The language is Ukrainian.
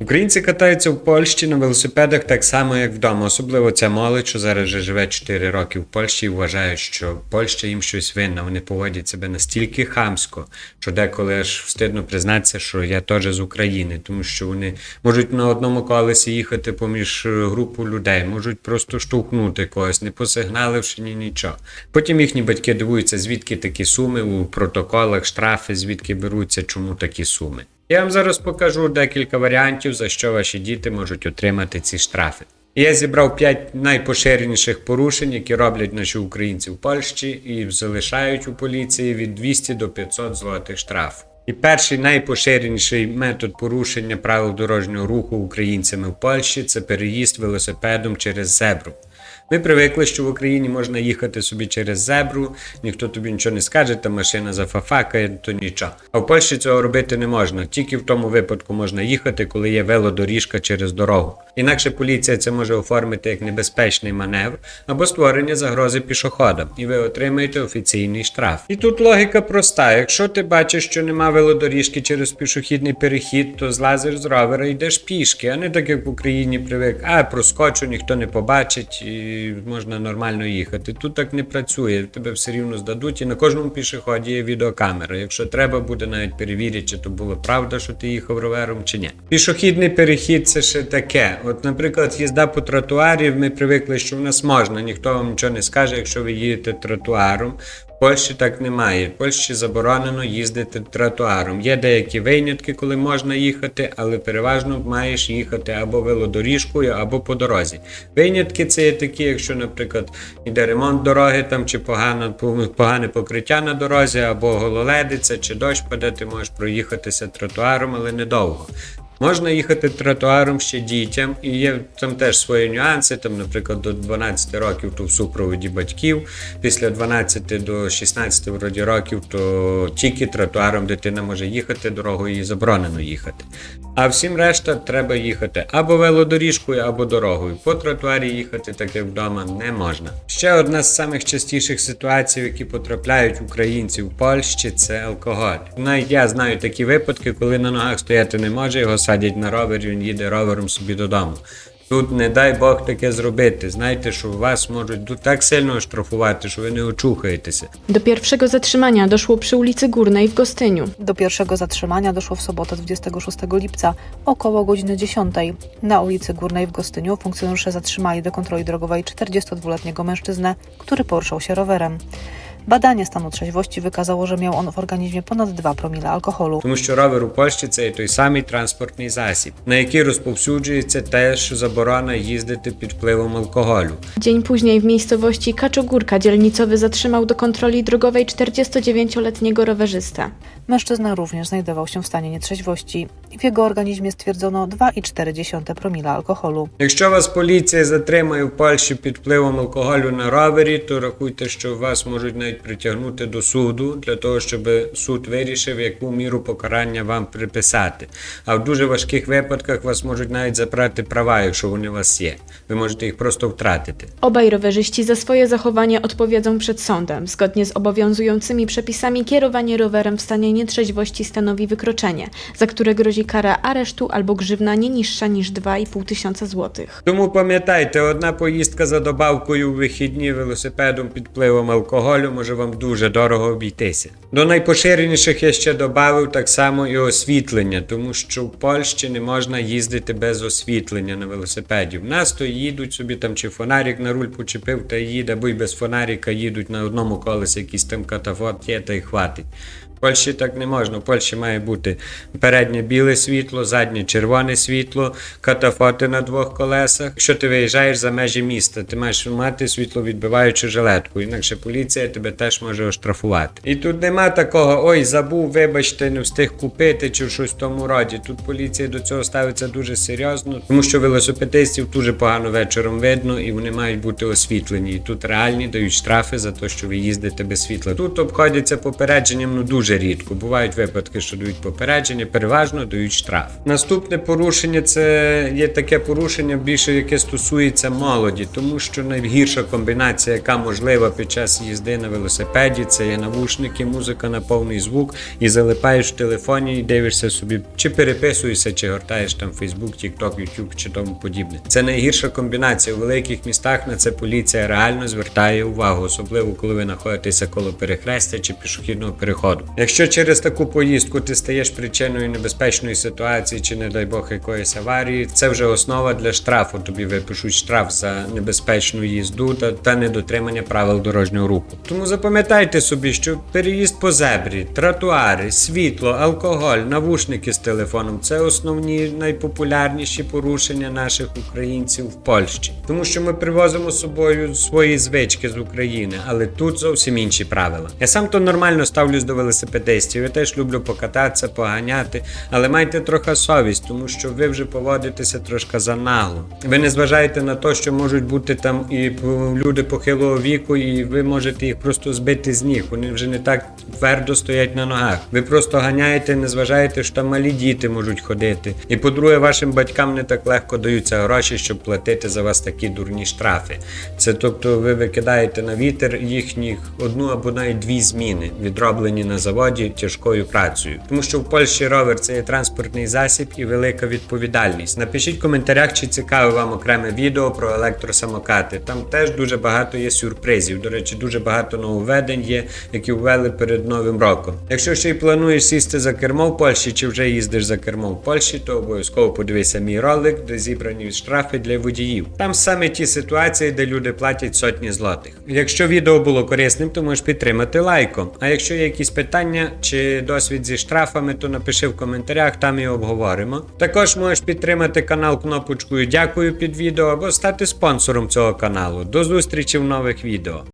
Українці катаються в Польщі на велосипедах так само, як вдома. Особливо ця молодь, що зараз вже живе 4 роки в Польщі і вважає, що Польща їм щось винна. Вони поводять себе настільки хамсько, що деколи аж встидно признатися, що я теж з України, тому що вони можуть на одному колесі їхати поміж е, групу людей, можуть просто штовхнути когось, не посигналивши ні нічого. Потім їхні батьки дивуються, звідки такі суми у протоколах, штрафи, звідки беруться, чому такі суми. Я вам зараз покажу декілька варіантів, за що ваші діти можуть отримати ці штрафи. Я зібрав 5 найпоширеніших порушень, які роблять наші українці в Польщі і залишають у поліції від 200 до 500 злотих штраф. І перший найпоширеніший метод порушення правил дорожнього руху українцями в Польщі це переїзд велосипедом через зебру. Ми привикли, що в Україні можна їхати собі через зебру, ніхто тобі нічого не скаже, та машина зафафакає, то нічого. А в Польщі цього робити не можна. Тільки в тому випадку можна їхати, коли є велодоріжка через дорогу. Інакше поліція це може оформити як небезпечний маневр або створення загрози пішоходам, і ви отримаєте офіційний штраф. І тут логіка проста: якщо ти бачиш, що нема велодоріжки через пішохідний перехід, то злазиш з ровера і йдеш пішки, а не так як в Україні привик, а проскочу, ніхто не побачить і можна нормально їхати. Тут так не працює, тебе все рівно здадуть, і на кожному пішоході є відеокамера. Якщо треба, буде навіть перевірити, чи то було правда, що ти їхав ровером, чи ні. Пішохідний перехід це ще таке. От, наприклад, їзда по тротуарі, ми привикли, що в нас можна, ніхто вам нічого не скаже, якщо ви їдете тротуаром. В Польщі так немає. В Польщі заборонено їздити тротуаром. Є деякі винятки, коли можна їхати, але переважно маєш їхати або велодоріжкою, або по дорозі. Винятки це є такі, якщо, наприклад, йде ремонт дороги там, чи погане, погане покриття на дорозі, або гололедиця, чи дощ паде, ти можеш проїхатися тротуаром, але недовго. Можна їхати тротуаром ще дітям, і є там теж свої нюанси. Там, наприклад, до 12 років то в супроводі батьків, після 12 до 16 вроді років, то тільки тротуаром дитина може їхати, дорогою їй заборонено їхати. А всім решта треба їхати або велодоріжкою, або дорогою. По тротуарі їхати, таки вдома, не можна. Ще одна з самих частіших ситуацій, які потрапляють українці в Польщі, це алкоголь. Навіть я знаю такі випадки, коли на ногах стояти не може, його садять на ровер, він їде ровером собі додому. Тут не дай Бог таке зробити. Знайте, що вас можуть тут так сильно оштрафувати, що ви не очухаєтеся. Do pierwszego zatrzymania doszło przy ulicy Górnej w Gostyniu. Do pierwszego zatrzymania doszło w sobotę 26 lipca około godziny 10. Na ulicy Górnej w Gostyniu funkcjonariusze zatrzymali do kontroli drogowej 42-letniego mężczyznę, który poruszał się rowerem. Badanie stanu trzeźwości wykazało, że miał on w organizmie ponad 2 promile alkoholu. Тому що ровер у Польщі це є той самий транспортний засіб, на який розповсюджується теж заборона їздити під впливом алкоголю. Dzień później w miejscowości Kaczogórka dzielnicowy zatrzymał do kontroli drogowej 49-letniego rowerzystę. Mężczyzna również znajdował się w stanie nietrzeźwości i w jego organizmie stwierdzono 2,4 promila alkoholu. Якщо вас поліція затримає в Польщі під впливом алкоголю на ровері, то рахуйте, що вас можуть навіть притягнути до суду для того, щоб суд вирішив, яку міру покарання вам приписати. А в дуже важких випадках вас можуть навіть забрати права, якщо вони у вас є. Ви можете їх просто втратити. Obaj rowerzyści za swoje zachowanie odpowiedzą przed sądem. Zgodnie z obowiązującymi przepisami kierowanie rowerem w stanie nietrzeźwości stanowi wykroczenie, za które grozi kara aresztu albo grzywna nie niższa niż 2,5 tysiąca złotych. Тому пам'ятайте, одна поїздка за добавкою у вихідні велосипедом під впливом алкоголю може вам дуже дорого обійтися. До найпоширеніших я ще додав так само і освітлення, тому що в Польщі не можна їздити без освітлення на велосипеді. В нас то їдуть собі там чи фонарик на руль почепив та їде, або й без фонарика їдуть на одному колесі, якийсь там катафот є та й хватить. Польщі так не можна. В Польщі має бути переднє біле світло, заднє червоне світло, катафоти на двох колесах. Якщо ти виїжджаєш за межі міста, ти маєш мати світловідбиваючу жилетку, інакше поліція тебе теж може оштрафувати. І тут нема такого, ой, забув, вибачте, не встиг купити чи щось в тому роді. Тут поліція до цього ставиться дуже серйозно, тому що велосипедистів дуже погано вечором видно і вони мають бути освітлені. І тут реальні дають штрафи за те, що ви їздите без світла. Тут обходяться попередженням ну дуже дуже рідко. Бувають випадки, що дають попередження, переважно дають штраф. Наступне порушення це є таке порушення більше, яке стосується молоді, тому що найгірша комбінація, яка можлива під час їзди на велосипеді, це є навушники, музика на повний звук, і залипаєш в телефоні і дивишся собі, чи переписуєшся, чи гортаєш там Facebook, TikTok, YouTube чи тому подібне. Це найгірша комбінація. У великих містах на це поліція реально звертає увагу, особливо коли ви знаходитеся коло перехрестя чи пішохідного переходу. Якщо через таку поїздку ти стаєш причиною небезпечної ситуації, чи не дай Бог якоїсь аварії, це вже основа для штрафу. Тобі випишуть штраф за небезпечну їзду та, та недотримання правил дорожнього руху. Тому запам'ятайте собі, що переїзд по зебрі, тротуари, світло, алкоголь, навушники з телефоном це основні найпопулярніші порушення наших українців в Польщі. Тому що ми привозимо з собою свої звички з України, але тут зовсім інші правила. Я сам то нормально ставлюсь до велосипедистів. Я теж люблю покататися, поганяти, але майте трохи совість, тому що ви вже поводитеся трошки занагло. Ви не зважаєте на те, що можуть бути там і люди похилого віку, і ви можете їх просто збити з ніг. Вони вже не так твердо стоять на ногах. Ви просто ганяєте, не зважаєте, що там малі діти можуть ходити. І по-друге, вашим батькам не так легко даються гроші, щоб платити за вас такі дурні штрафи. Це тобто ви викидаєте на вітер їхніх одну або навіть дві зміни, відроблені на заводі тяжкою працею. Тому що в Польщі ровер це є транспортний засіб і велика відповідальність. Напишіть в коментарях, чи цікаве вам окреме відео про електросамокати. Там теж дуже багато є сюрпризів. До речі, дуже багато нововведень є, які ввели перед новим роком. Якщо ще й плануєш сісти за кермо в Польщі, чи вже їздиш за кермо в Польщі, то обов'язково подивися мій ролик, де зібрані штрафи для водіїв. Там саме ті ситуації, де люди платять сотні злотих. Якщо відео було корисним, то можеш підтримати лайком. А якщо є якісь питання чи досвід зі штрафами, то напиши в коментарях, там і обговоримо. Також можеш підтримати канал кнопочкою Дякую під відео або стати спонсором цього каналу. До зустрічі в нових відео.